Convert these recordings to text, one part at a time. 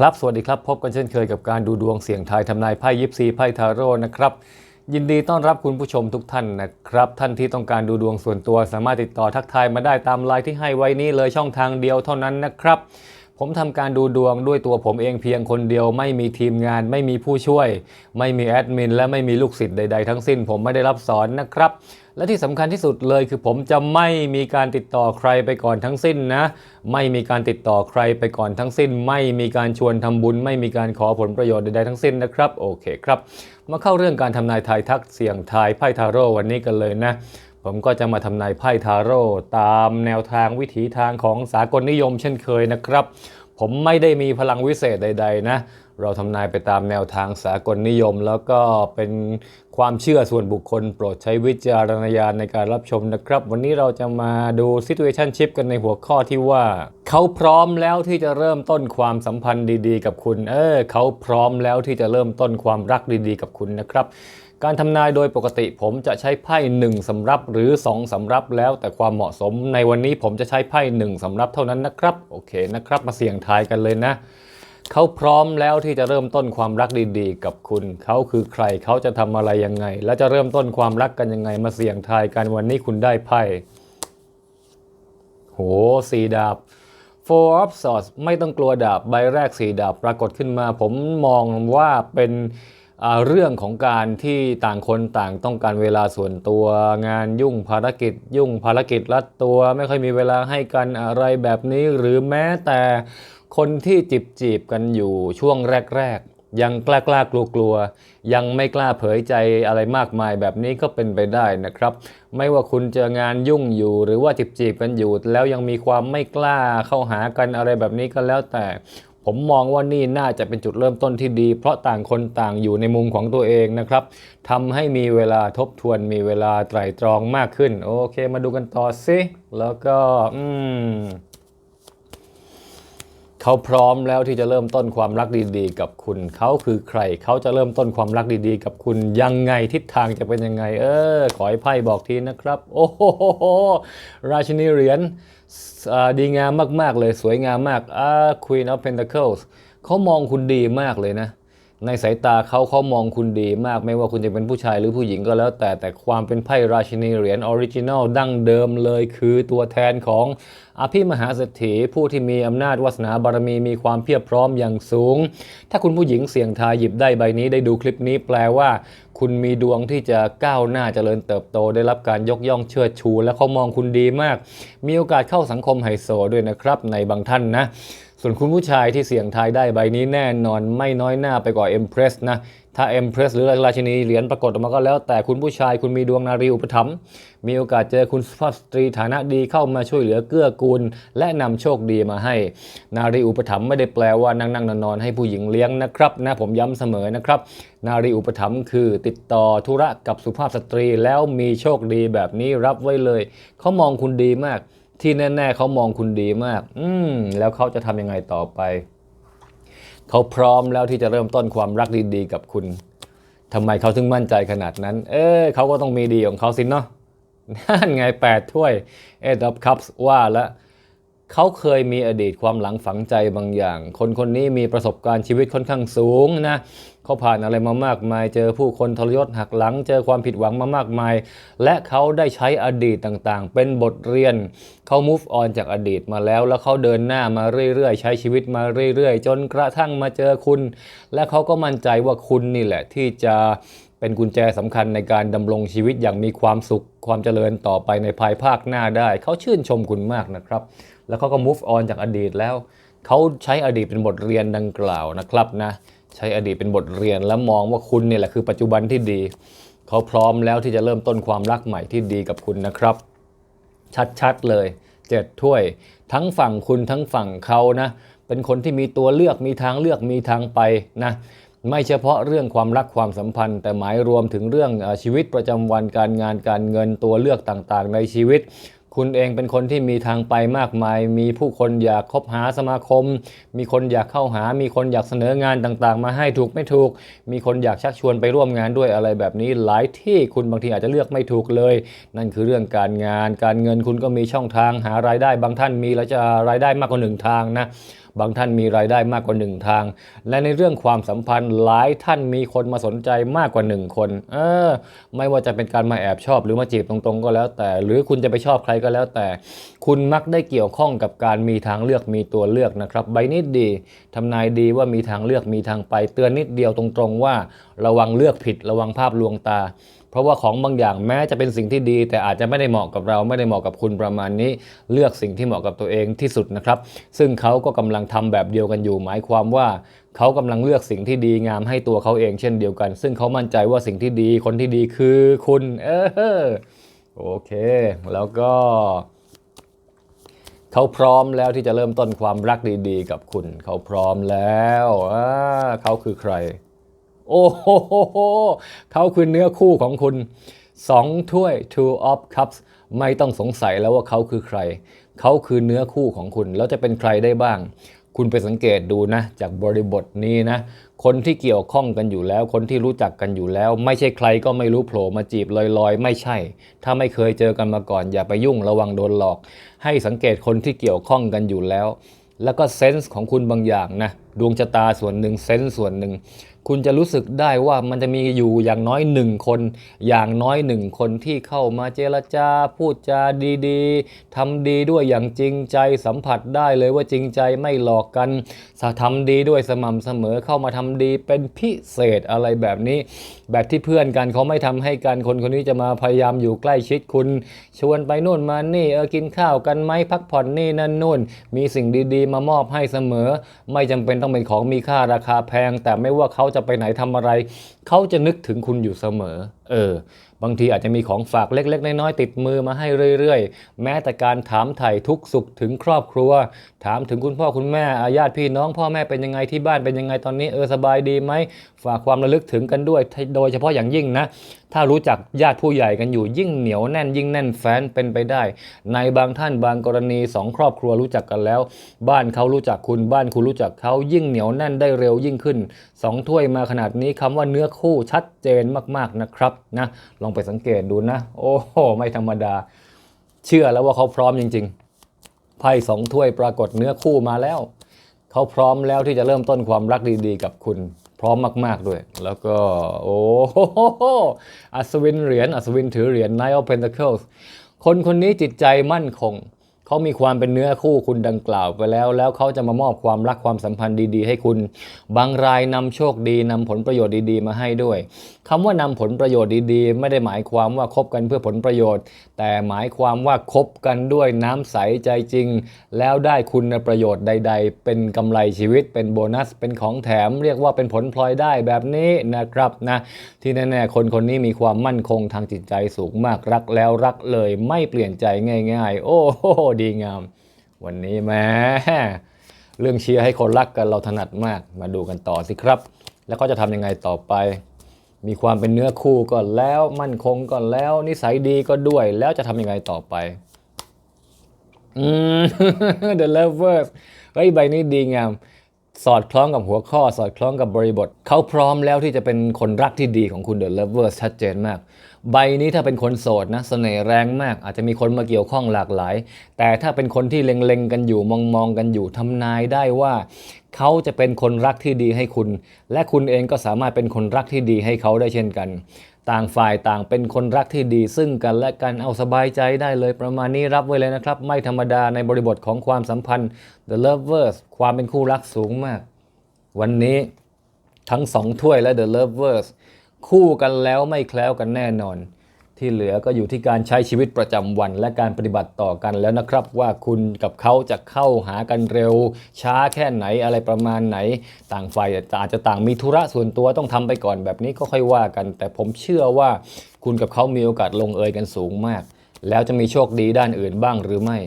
ครับ สวัสดีครับ พบกันเช่นเคยกับการดูดวงเสี่ยงทายทำนายไพ่ยิปซีไพ่ทาโร่นะครับ ยินดีต้อนรับคุณผู้ชมทุกท่านนะครับ ท่านที่ต้องการดูดวงส่วนตัวสามารถติดต่อทักทายมาได้ตามไลน์ที่ให้ไว้นี้เลยช่องทางเดียวเท่านั้นนะครับ ผมทำการดูดวงด้วยตัวผมเองเพียงคนเดียว ไม่มีทีมงาน ไม่มีผู้ช่วย ไม่มีแอดมิน และไม่มีลูกศิษย์ใด ๆ ทั้งสิ้น ผมไม่ได้รับสอนนะครับ และที่สำคัญที่สุดเลยคือผมจะไม่มีการติดต่อใครไปก่อนทั้งสิ้นนะ ไม่มีการติดต่อใครไปก่อนทั้งสิ้น ไม่มีการชวนทำบุญ ไม่มีการขอผลประโยชน์ใดๆทั้งสิ้นนะครับโอเคครับมาเข้าเรื่องการทำนายทายทักเสี่ยงทายไพ่ทาโร่วันนี้กันเลยนะ ผมก็จะมาทำนายไพ่ทาโร่ตามแนวทางวิถีทางของสากลนิยมเช่นเคยนะครับ ผมไม่ได้มีพลังวิเศษใด ๆ นะ เราทำนายไปตามแนวทางสากลนิยม แล้วก็เป็นความเชื่อส่วนบุคคล โปรดใช้วิจารณญาณในการรับชมนะครับ วันนี้เราจะมาดู situationship กันในหัวข้อที่ว่า เขาพร้อมแล้วที่จะเริ่มต้นความสัมพันธ์ดีๆ กับคุณ เออเขาพร้อมแล้วที่จะเริ่มต้นความรักดีๆ กับคุณนะครับ การทำนายโดยปกติผมจะใช้ไพ่หนึ่งสำรับหรือ 2สำรับแล้วแต่ความเหมาะสม ในวันนี้ผมจะใช้ไพ่หนึ่งสำรับเท่านั้นนะครับ โอเคนะครับ มาเสี่ยงทายกันเลยนะ เขาพร้อมแล้วที่จะเริ่มต้นความรักดีๆ กับคุณ เขาคือใครเขาจะทำอะไรยังไง และจะเริ่มต้นความรักกันยังไง มาเสี่ยงทายกันวันนี้คุณได้ไพ่โหสีดาบ Four of Swords ไม่ต้องกลัวดาบใบแรกสีดาบปรากฏขึ้นมา ผมมองว่าเป็น เรื่องของการที่ต่างคนต่างต้องการเวลาส่วนตัวงานยุ่งภารกิจ ยุ่งภารกิจรัดตัวไม่ค่อยมีเวลาให้กันอะไรแบบนี้ หรือแม้แต่คนที่จีบจีบกันอยู่ช่วงแรก ๆ ยังกล้ากล้ากลัวกลัวยังไม่กล้าเผยใจอะไรมากมายแบบนี้ก็เป็นไปได้นะครับ ไม่ว่าคุณจะงานยุ่งอยู่ หรือว่าจีบจีบกันอยู่ แล้วยังมีความไม่กล้าเข้าหากันอะไรแบบนี้ก็แล้วแต่ ผมมองว่านี่น่าจะเป็นจุดเริ่มต้นที่ดี เพราะต่างคนต่างอยู่ในมุมของตัวเองนะครับทำให้มีเวลาทบทวนมีเวลาไตร่ตรองมากขึ้น โอเค มาดูกันต่อสิแล้วก็ อืม เขาพร้อมแล้วที่จะเริ่มต้นความรักดีๆ กับคุณ เขาคือใคร เขาจะเริ่มต้นความรักดีๆ กับคุณยังไงทิศทางจะเป็นยังไง เออ ขอให้ไพ่บอกทีนะครับ โอ้โหราชินีเหรียญอ่าดีงามมากๆเลยสวยงามมากอ่า Queen of Pentacles เขามองคุณดีมากเลยนะ ในสายตาเขาเขามองคุณดีมาก ไม่ว่าคุณจะเป็นผู้ชายหรือผู้หญิงก็แล้วแต่แต่ความเป็นไพ่ราชินีเหรียญออริจินัลดั้งเดิมเลยคือตัวแทนของอภิมหาเศรษฐีผู้ที่มีอำนาจวาสนาบารมีมีความเพียบพร้อมอย่างสูง ถ้าคุณผู้หญิงเสี่ยงทายหยิบได้ใบนี้ได้ดูคลิปนี้แปลว่า คุณมีดวงที่จะก้าวหน้าเจริญเติบโต ได้รับการยกย่องเชิดชู และเขามองคุณดีมาก มีโอกาสเข้าสังคมไฮโซด้วยนะครับในบางท่านนะ ส่วนคุณผู้ชายที่เสี่ยงทายได้ใบนี้แน่นอนไม่น้อยหน้าไปกว่า Empress นะถ้า Empress หรือราชินีเหรียญปรากฏออกมาก็แล้ว แต่คุณผู้ชายคุณมีดวงนารีอุปถัมภ์มีโอกาสเจอคุณสุภาพสตรีฐานะดีเข้ามาช่วยเหลือเกื้อกูล และนำโชคดีมาให้ นารีอุปถัมภ์ไม่ได้แปลว่านั่งนั่งนอนนอนๆให้ผู้หญิงเลี้ยงนะครับนะผมย้ำเสมอนะครับ นารีอุปถัมภ์คือติดต่อธุระกับสุภาพสตรีแล้วมีโชคดีแบบนี้รับไว้เลยเขามองคุณดีมาก ที่แน่ๆเขามองคุณดีมาก อืมแล้วเขาจะทำยังไงต่อไป เขาพร้อมแล้วที่จะเริ่มต้นความรักดีๆกับคุณทำไมเขาถึงมั่นใจขนาดนั้น เออเขาก็ต้องมีดีของเขาสินเนาะนั่นไงแปดถ้วยเอ็ดดับคัพว่าแล้ว เขาเคยมีอดีตความหลังฝังใจบางอย่าง คนคนนี้มีประสบการณ์ชีวิตค่อนข้างสูงนะเขาผ่านอะไรมามากมาย เจอผู้คนทรยศหักหลัง เจอความผิดหวังมามากมาย และเขาได้ใช้อดีตต่างๆ เป็นบทเรียน เขา move on จากอดีตมาแล้ว แล้วเขาเดินหน้ามาเรื่อยๆ ใช้ชีวิตมาเรื่อยๆ จนกระทั่งมาเจอคุณ และเขาก็มั่นใจว่าคุณนี่แหละที่จะเป็นกุญแจสำคัญในการดำรงชีวิตอย่างมีความสุข ความเจริญต่อไปในภายภาคหน้าได้ เขาชื่นชมคุณมากนะครับ แล้วเขาก็ move on จากอดีตแล้ว เขาใช้อดีตเป็นบทเรียนดังกล่าวนะครับนะ ใช้อดีตเป็นบทเรียนและมองว่าคุณเนี่ยแหละคือปัจจุบันที่ดี เขาพร้อมแล้วที่จะเริ่มต้นความรักใหม่ที่ดีกับคุณนะครับ ชัดๆเลยเจ็ดถ้วย ทั้งฝั่งคุณทั้งฝั่งเขานะ เป็นคนที่มีตัวเลือกมีทางเลือกมีทางไปนะไม่เฉพาะเรื่องความรักความสัมพันธ์ แต่หมายรวมถึงเรื่องชีวิตประจำวันการงานการเงินตัวเลือกต่างๆ ในชีวิต คุณเองเป็นคนที่มีทางไปมากมาย มีผู้คนอยากคบหาสมาคม มีคนอยากเข้าหา มีคนอยากเสนองานต่างๆ มาให้ถูกไม่ถูก มีคนอยากชักชวนไปร่วมงานด้วยอะไรแบบนี้ หลายที่คุณบางทีอาจจะเลือกไม่ถูกเลย นั่นคือเรื่องการงาน การเงินคุณก็มีช่องทางหารายได้ บางท่านมีแล้วจะรายได้มากกว่าหนึ่งทางนะ บางท่านมีรายได้มากกว่าหนึ่งทาง และในเรื่องความสัมพันธ์หลายท่านมีคนมาสนใจมากกว่าหนึ่งคนเออไม่ว่าจะเป็นการมาแอบชอบหรือมาจีบตรงๆ ก็แล้วแต่ หรือคุณจะไปชอบใครก็แล้วแต่ คุณมักได้เกี่ยวข้องกับการมีทางเลือกมีตัวเลือกนะครับ ใบนิดดีทำนายดีว่ามีทางเลือกมีทางไป เตือนนิดเดียวตรงๆ ว่า ระวังเลือกผิดระวังภาพลวงตา ราะว่าของบางอย่างแม้จะเป็นสิ่งที่ดี แต่อาจจะไม่ได้เหมาะกับเราไม่ได้เหมาะกับคุณประมาณนี้ เลือกสิ่งที่เหมาะกับตัวเองที่สุดนะครับ ซึ่งเขาก็กำลังทำแบบเดียวกันอยู่ หมายความว่าเขากำลังเลือกสิ่งที่ดีงามให้ตัวเขาเองเช่นเดียวกัน ซึ่งเขามั่นใจว่าสิ่งที่ดีคนที่ดีคือคุณ เออโอเค แล้วก็เขาพร้อมแล้วที่จะเริ่มต้นความรักดีๆ กับคุณ เขาพร้อมแล้วเขาคือใคร โอ้โหเขาคือเนื้อคู่ของคุณสองถ้วย two of cups ไม่ต้องสงสัยแล้วว่าเขาคือใคร เขาคือเนื้อคู่ของคุณ แล้วจะเป็นใครได้บ้าง คุณไปสังเกตดูนะ จากบริบทนี้นะ คนที่เกี่ยวข้องกันอยู่แล้ว คนที่รู้จักกันอยู่แล้ว ไม่ใช่ใครก็ไม่รู้โผล่มาจีบลอยๆ ไม่ใช่ ถ้าไม่เคยเจอกันมาก่อน อย่าไปยุ่งระวังโดนหลอก ให้สังเกตคนที่เกี่ยวข้องกันอยู่แล้ว แล้วก็เซนส์ของคุณบางอย่างนะ ดวงชะตาส่วนหนึ่งเซนส์ส่วนหนึ่ง คุณจะรู้สึกได้ว่ามันจะมีอยู่อย่างน้อยหนึ่งคน อย่างน้อยหนึ่งคนที่เข้ามาเจรจาพูดจาดีๆทำดีด้วยอย่างจริงใจสัมผัสได้เลยว่าจริงใจไม่หลอกกันทำดีด้วยสม่ำเสมอเข้ามาทำดีเป็นพิเศษอะไรแบบนี้ แบบที่เพื่อนกันเขาไม่ทำให้กันคนคนนี้จะมาพยายามอยู่ใกล้ชิดคุณ ชวนไปนู่นมานี่เออกินข้าวกันไหมพักผ่อนนี่นั่นนู่น มีสิ่งดีๆ มามอบให้เสมอ ไม่จำเป็นต้องเป็นของมีค่าราคาแพง แต่ไม่ว่าเขาจะไปไหนทำอะไร เขาจะนึกถึงคุณอยู่เสมอ เออ บางทีอาจจะมีของฝากเล็ก ๆ น้อยๆติดมือมาให้เรื่อยๆ แม้แต่การถามไถ่ทุกสุขถึงครอบครัว ถามถึงคุณพ่อคุณแม่อาญาติพี่น้องพ่อแม่เป็นยังไงที่บ้านเป็นยังไงตอนนี้เออสบายดีไหมฝากความระลึกถึงกันด้วย โดยเฉพาะอย่างยิ่งนะถ้ารู้จักญาติผู้ใหญ่กันอยู่ยิ่งเหนียวแน่นยิ่งแน่นแฟ้นเป็นไปได้ ในบางท่านบางกรณีสองครอบครัวรู้จักกันแล้ว บ้านเขารู้จักคุณบ้านคุณรู้จักเขายิ่งเหนียวแน่นได้เร็วยิ่งขึ้นสองถ้วยมาขนาดนี้คำว่าเนื้อคู่ชัดเจนมากๆนะครับนะลองไปสังเกตดูนะ โอ้โหไม่ธรรมดา เชื่อแล้วว่าเขาพร้อมจริง ๆไพ่สองถ้วยปรากฏเนื้อคู่มาแล้ว เขาพร้อมแล้วที่จะเริ่มต้นความรักดีๆ กับคุณ พร้อมมากๆด้วย แล้วก็ โอ้โหอัศวินเหรียญอัศวินถือเหรียญ Knight of Pentacles คนคนนี้จิตใจมั่นคง เขามีความเป็นเนื้อคู่คุณดังกล่าวไปแล้ว แล้วเขาจะมามอบความรักความสัมพันธ์ดีๆ ให้คุณ บางรายนำโชคดีนำผลประโยชน์ดีๆ มาให้ด้วยคำว่านำผลประโยชน์ดีๆ ไม่ได้หมายความว่าคบกันเพื่อผลประโยชน์ แต่หมายความว่าคบกันด้วยน้ำใสใจจริง แล้วได้คุณประโยชน์ใด ๆ เป็นกำไรชีวิต เป็นโบนัส เป็นของแถม เรียกว่าเป็นผลพลอยได้แบบนี้นะครับนะที่แน่ๆคนคนนี้มีความมั่นคงทางจิตใจสูงมากรักแล้วรักเลย ไม่เปลี่ยนใจง่าย ๆ โอ้โหดีงาม วันนี้แม่เรื่องเชียร์ให้คนรักกันเราถนัดมากมาดูกันต่อสิครับ แล้วก็จะทำยังไงต่อไป มีความเป็นเนื้อคู่ก่อนแล้วมั่นคงก่อนแล้ว นิสัยดีก็ด้วย แล้วจะทำยังไงต่อไปอืม The Lovers เฮ้ยใบนี้ดีงาม สอดคล้องกับหัวข้อ สอดคล้องกับบริบท เขาพร้อมแล้วที่จะเป็นคนรักที่ดีของคุณ The Lovers ชัดเจนมาก ใบนี้ถ้าเป็นคนโสดนะเสน่ห์แรงมาก อาจจะมีคนมาเกี่ยวข้องหลากหลาย แต่ถ้าเป็นคนที่เล็งๆกันอยู่มองมองๆกันอยู่ทำนายได้ว่า เขาจะเป็นคนรักที่ดีให้คุณ และคุณเองก็สามารถเป็นคนรักที่ดีให้เขาได้เช่นกัน ต่างฝ่ายต่างเป็นคนรักที่ดี ซึ่งกันและกันเอาสบายใจได้เลยประมาณนี้รับไว้เลยนะครับ ไม่ธรรมดาในบริบทของความสัมพันธ์ The Lovers ความเป็นคู่รักสูงมาก วันนี้ทั้งสองถ้วยและ The Lovers คู่กันแล้วไม่แคล้วกันแน่นอน ที่เหลือก็อยู่ที่การใช้ชีวิตประจำวันและการปฏิบัติต่อกันแล้วนะครับ ว่าคุณกับเขาจะเข้าหากันเร็ว ช้าแค่ไหนอะไรประมาณไหน ต่างฝ่ายอาจจะต่างมีธุระส่วนตัวต้องทำไปก่อนแบบนี้ก็ค่อยว่ากัน แต่ผมเชื่อว่าคุณกับเขามีโอกาสลงเอยกันสูงมาก แล้วจะมีโชคดีด้านอื่นบ้างหรือไม่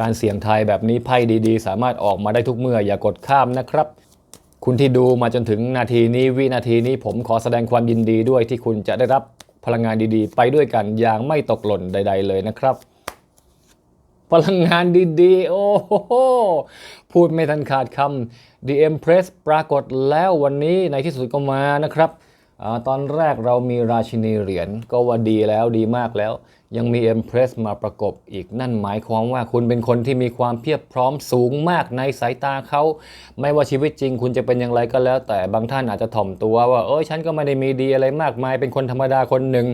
การเสี่ยงทายแบบนี้ไพ่ดีๆ สามารถออกมาได้ทุกเมื่ออย่ากดข้ามนะครับคุณที่ดูมาจนถึงนาทีนี้วินาทีนี้ผมขอแสดงความยินดีด้วยที่คุณจะได้รับ พลังงานดีๆ ไปด้วยกันอย่างไม่ตกหล่นใด ๆ เลยนะครับ พลังงานดีๆ โอ้โห พูดไม่ทันขาดคำ The Empress ปรากฏแล้ววันนี้ในที่สุดก็มานะครับอตอนแรกเรามีราชินีเหรียญก็ว่าดีแล้วดีมากแล้ว ยังมี Empress มาประกบอีกนั่นหมายความว่าคุณเป็นคนที่มีความเพียบพร้อมสูงมากในสายตาเขา ไม่ว่าชีวิตจริงคุณจะเป็นอย่างไรก็แล้ว แต่บางท่านอาจจะถ่อมตัวว่าเอ้ยฉันก็ไม่ได้มีดีอะไรมากมาย เป็นคนธรรมดาคนหนึ่ง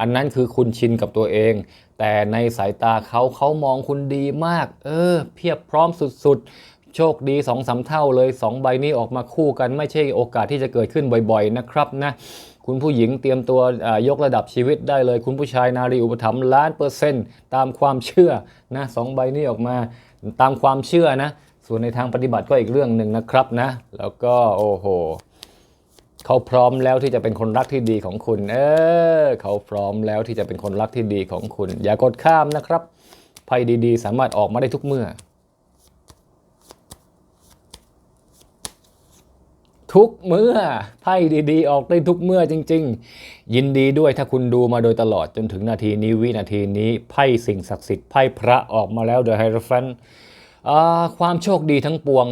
อันนั้นคือคุณชินกับตัวเอง แต่ในสายตาเขาเขามองคุณดีมาก เออ เพียบพร้อมสุดๆโชคดี2อสาเท่าเลยสองใบนี้ออกมาคู่กันไม่ใช่โอกาสที่จะเกิดขึ้นบ่อยๆนะครับนะ คุณผู้หญิงเตรียมตัวยกระดับชีวิตได้เลย คุณผู้ชายนารีอุปถัมภ์ล้านเปอร์เซ็นต์ตามความเชื่อนะสองใบนี้ออกมาตามความเชื่อนะส่วนในทางปฏิบัติก็อีกเรื่องหนึ่งนะครับนะ แล้วก็โอ้โหเขาพร้อมแล้วที่จะเป็นคนรักที่ดีของคุณ เออเขาพร้อมแล้วที่จะเป็นคนรักที่ดีของคุณ อย่ากดข้ามนะครับไพ่ดีๆ สามารถออกมาได้ทุกเมื่อ ทุกเมื่อไพ่ดีๆ ออกได้ทุกเมื่อจริง ๆ ยินดีด้วยถ้าคุณดูมาโดยตลอดจนถึงนาทีนี้วินาทีนี้ไพ่สิ่งศักดิ์สิทธิ์ไพ่พระออกมาแล้วเดอะไฮรฟันความโชคดีทั้งปวง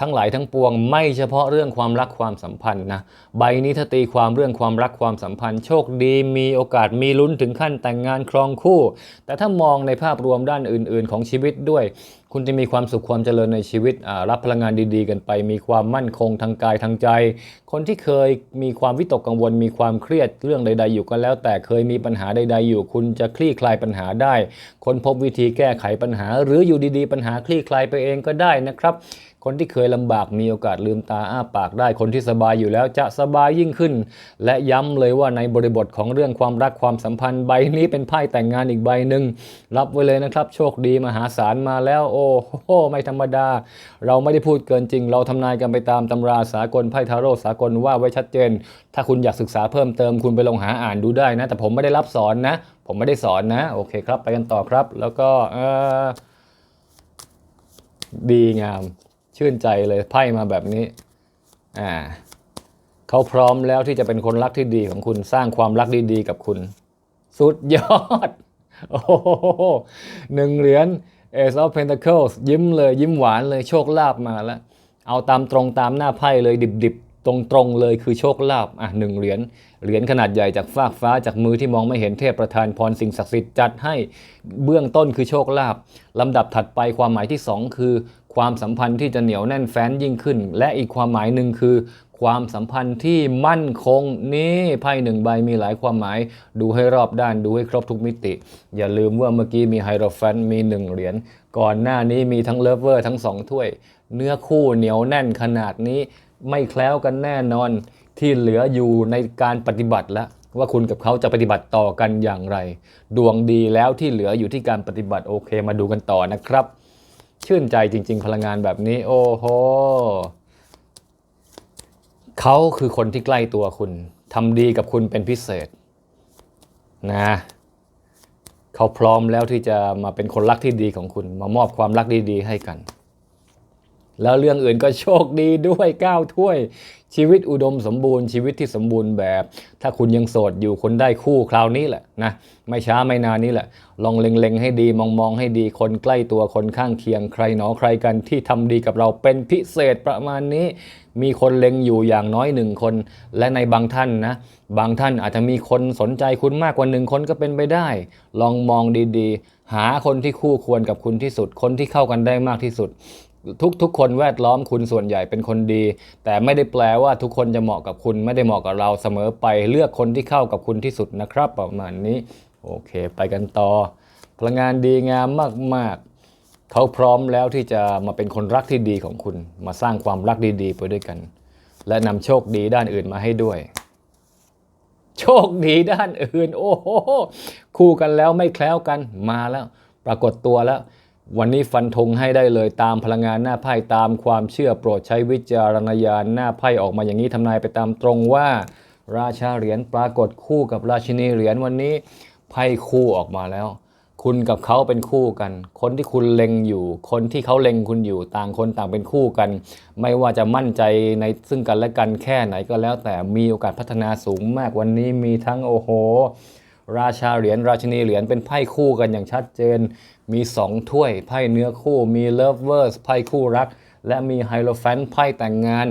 ทั้งหลายทั้งปวงไม่เฉพาะเรื่องความรักความสัมพันธ์นะใบนี้ถ้าตีความเรื่องความรักความสัมพันธ์ โชคดีมีโอกาสมีลุ้นถึงขั้นแต่งงานครองคู่ แต่ถ้ามองในภาพรวมด้านอื่น ๆ ของชีวิตด้วย คุณจะมีความสุขความเจริญในชีวิตรับพลังงานดีๆ กันไป มีความมั่นคงทางกายทางใจ คนที่เคยมีความวิตกกังวล มีความเครียดเรื่องใด ๆ อยู่ก็แล้ว แต่เคยมีปัญหาใด ๆ อยู่ คุณจะคลี่คลายปัญหาได้ คนพบวิธีแก้ไขปัญหา หรืออยู่ดีๆ ปัญหาคลี่คลายไปเองก็ได้นะครับคนที่เคยลำบากมีโอกาสลืมตาอ้าปากได้ คนที่สบายอยู่แล้วจะสบายยิ่งขึ้น และย้ำเลยว่าในบริบทของเรื่องความรักความสัมพันธ์ใบนี้เป็นไพ่แต่งงานอีกใบหนึ่งรับไว้เลยนะครับ โชคดีมหาศาลมาแล้วโอ้โหไม่ธรรมดา เราไม่ได้พูดเกินจริง เราทำนายกันไปตามตำราสากลไพ่ทาโร่สากลว่าไว้ชัดเจน ถ้าคุณอยากศึกษาเพิ่มเติมคุณไปลงหาอ่านดูได้นะ แต่ผมไม่ได้รับสอนนะ ผมไม่ได้สอนนะ โอเคครับ ไปกันต่อครับ แล้วก็เออดีงาม ชื่นใจเลยไพ่มาแบบนี้ อ่าเขาพร้อมแล้วที่จะเป็นคนรักที่ดีของคุณสร้างความรักดีๆกับคุณ สุดยอด โอ้โหหนึ่งเหรียญ Ace of Pentacles ยิ้มเลยยิ้มหวานเลยโชคลาภมาแล้ว เอาตามตรงตามหน้าไพ่เลยดิบๆ ตรงๆเลยคือโชคลาภอะหนึ่งเหรียญเหรียญขนาดใหญ่จากฟากฟ้าจากมือที่มองไม่เห็นเทพประทานพรสิ่งศักดิ์สิทธิ์จัดให้เบื้องต้นคือโชคลาภลำดับถัดไปความหมายที่สองคือ ความสัมพันธ์ที่จะเหนียวแน่นแฟ้นยิ่งขึ้น และอีกความหมายหนึ่งคือ ความสัมพันธ์ที่มั่นคงนี่ไพ่หนึ่งใบมีหลายความหมาย ดูให้รอบด้านดูให้ครบทุกมิติ อย่าลืมว่าเมื่อกี้มีไฮโรแฟนมีหนึ่งเหรียญก่อนหน้านี้มีทั้งเลฟเวอร์ทั้งสองถ้วย เนื้อคู่เหนียวแน่นขนาดนี้ ไม่แคล้วกันแน่นอนที่เหลืออยู่ในการปฏิบัติแล้วว่าคุณกับเขาจะปฏิบัติต่อกันอย่างไร ดวงดีแล้วที่เหลืออยู่ที่การปฏิบัติโอเค มาดูกันต่อนะครับ ชื่นใจจริง ๆ พลังงานแบบนี้ โอ้โห เขาคือคนที่ใกล้ตัวคุณทำดีกับคุณเป็นพิเศษนะเขาพร้อมแล้วที่จะมาเป็นคนรักที่ดีของคุณ มามอบความรักดีๆให้กัน แล้วเรื่องอื่นก็โชคดีด้วยก้าวถ้วย ชีวิตอุดมสมบูรณ์ชีวิตที่สมบูรณ์แบบ ถ้าคุณยังโสดอยู่คุณได้คู่คราวนี้แหละนะไม่ช้าไม่นานนี้แหละ ลองเล็งๆให้ดีมองมองให้ดีคนใกล้ตัวคนข้างเคียงใครหนอใครกันที่ทำดีกับเราเป็นพิเศษประมาณนี้ มีคนเล็งอยู่อย่างน้อยหนึ่งคน และในบางท่านนะบางท่านอาจจะมีคนสนใจคุณมากกว่าหนึ่งคนก็เป็นไปได้ ลองมองดีๆ หาคนที่คู่ควรกับคุณที่สุด คนที่เข้ากันได้มากที่สุด ทุกทุกคนแวดล้อมคุณส่วนใหญ่เป็นคนดี แต่ไม่ได้แปลว่าทุกคนจะเหมาะกับคุณไม่ได้เหมาะกับเราเสมอไปเลือกคนที่เข้ากับคุณที่สุดนะครับ ประมาณนี้ โอเค ไปกันต่อ พลังงานดีงามมาก ๆ เขาพร้อมแล้วที่จะมาเป็นคนรักที่ดีของคุณ มาสร้างความรักดีๆไปด้วยกัน และนำโชคดีด้านอื่นมาให้ด้วยโชคดีด้านอื่น โอ้โหคู่กันแล้วไม่แคล้วกันมาแล้ว ปรากฏตัวแล้ว วันนี้ฟันธงให้ได้เลยตามพลังงานหน้าไพ่ตามความเชื่อโปรดใช้วิจารณญาณหน้าไพ่ออกมาอย่างนี้ทำนายไปตามตรงว่า ราชาเหรียญปรากฏคู่กับราชินีเหรียญวันนี้ไพ่คู่ออกมาแล้ว คุณกับเขาเป็นคู่กัน คนที่คุณเล็งอยู่ คนที่เขาเล็งคุณอยู่ต่างคนต่างเป็นคู่กัน ไม่ว่าจะมั่นใจในซึ่งกันและกันแค่ไหนก็แล้ว แต่มีโอกาสพัฒนาสูงมากวันนี้มีทั้งโอ้โห ราชาเหรียญราชินีเหรียญเป็นไพ่คู่กันอย่างชัดเจน มีสองถ้วยไพ่เนื้อคู่มีเลิฟเวอร์สไพ่คู่รัก และมีไฮโลแฟนไพ่แต่งงาน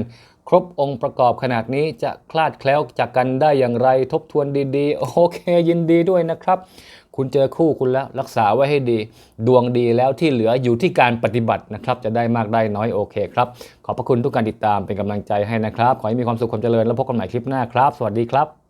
ครบองค์ประกอบขนาดนี้จะคลาดแคล้วจากกันได้อย่างไรทบทวนดีๆ โอเคยินดีด้วยนะครับ คุณเจอคู่คุณแล้วรักษาไว้ให้ดี ดวงดีแล้วที่เหลืออยู่ที่การปฏิบัตินะครับ จะได้มากได้น้อยโอเคครับ ขอบพระคุณทุกการติดตามเป็นกำลังใจให้นะครับ ขอให้มีความสุขความเจริญแล้วพบกันใหม่คลิปหน้าครับ สวัสดีครับ